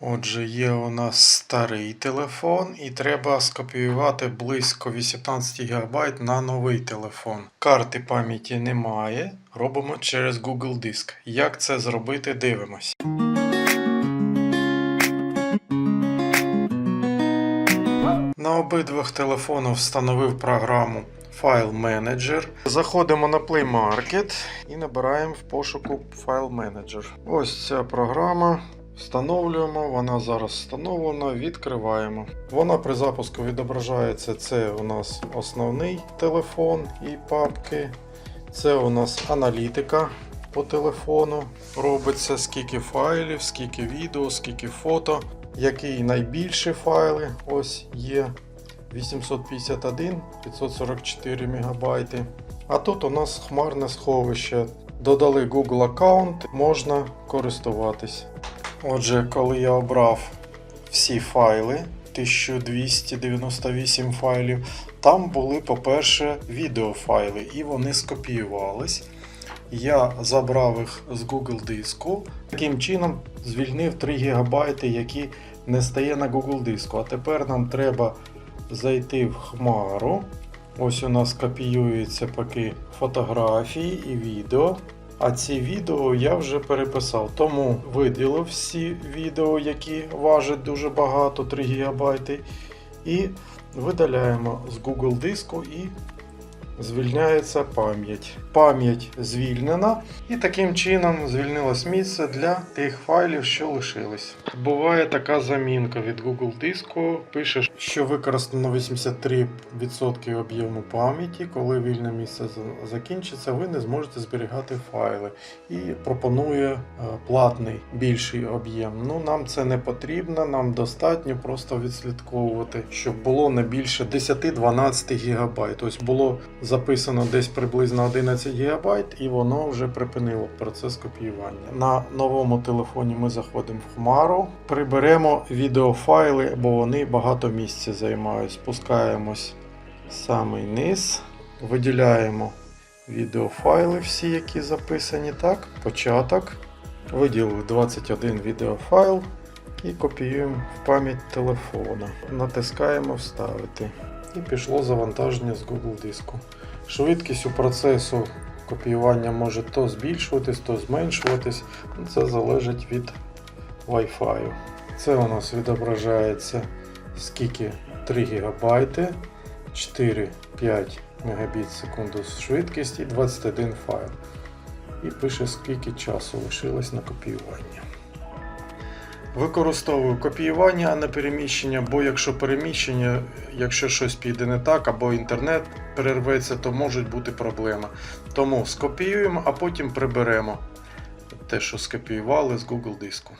Отже, є у нас старий телефон і треба скопіювати близько 18 ГБ на новий телефон. Карти пам'яті немає. Робимо через Google Диск. Як це зробити, дивимось. На обидвох телефонах встановив програму File Manager. Заходимо на Play Market і набираємо в пошуку File Manager. Ось ця програма. Встановлюємо, вона зараз встановлена, відкриваємо. Вона при запуску відображається. Це у нас основний телефон і папки. Це у нас аналітика по телефону. Робиться скільки файлів, скільки відео, скільки фото. Які найбільші файли ось є 851 544 МБ. А тут у нас хмарне сховище. Додали Google аккаунт, можна користуватись. Отже, коли я обрав всі файли, 1298 файлів, там були, по-перше, відеофайли, і вони скопіювались. Я забрав їх з Google диску. Таким чином звільнив 3 ГБ, які не стає на Google диску. А тепер нам треба зайти в Хмару. Ось у нас копіюються поки фотографії і відео. А ці відео я вже переписав. Тому виділив всі відео, які важать дуже багато, 3 ГБ. І видаляємо з Google диску і звільняється пам'ять. Пам'ять звільнена, і таким чином звільнилось місце для тих файлів, що лишились. Буває така замінка від Google диску. Пише, що використано 83% об'єму пам'яті. Коли вільне місце закінчиться, ви не зможете зберігати файли. І пропонує е, платний більший об'єм. Ну нам це не потрібно, нам достатньо просто відслідковувати, щоб було не більше 10-12 ГБ. Тобто було записано десь приблизно 11 ГБ, і воно вже припинило процес копіювання. На новому телефоні ми заходимо в Хмару, приберемо відеофайли, бо вони багато місця займають. Спускаємось в самий низ, виділяємо відеофайли, всі, які записані. Так, початок. Виділили 21 відеофайл і копіюємо в пам'ять телефона. Натискаємо Вставити. І пішло завантаження з Google диску. Швидкість у процесу копіювання може то збільшуватись, то зменшуватись. Це залежить від Wi-Fi. Це у нас відображається скільки 3 ГБ, 4-5 Мбіт секунду швидкість і 21 файл. І пише, скільки часу лишилось на копіювання. Використовую копіювання, а не переміщення, бо якщо переміщення, якщо щось піде не так, або інтернет перерветься, то можуть бути проблеми. Тому скопіюємо, а потім приберемо те, що скопіювали з Google диску.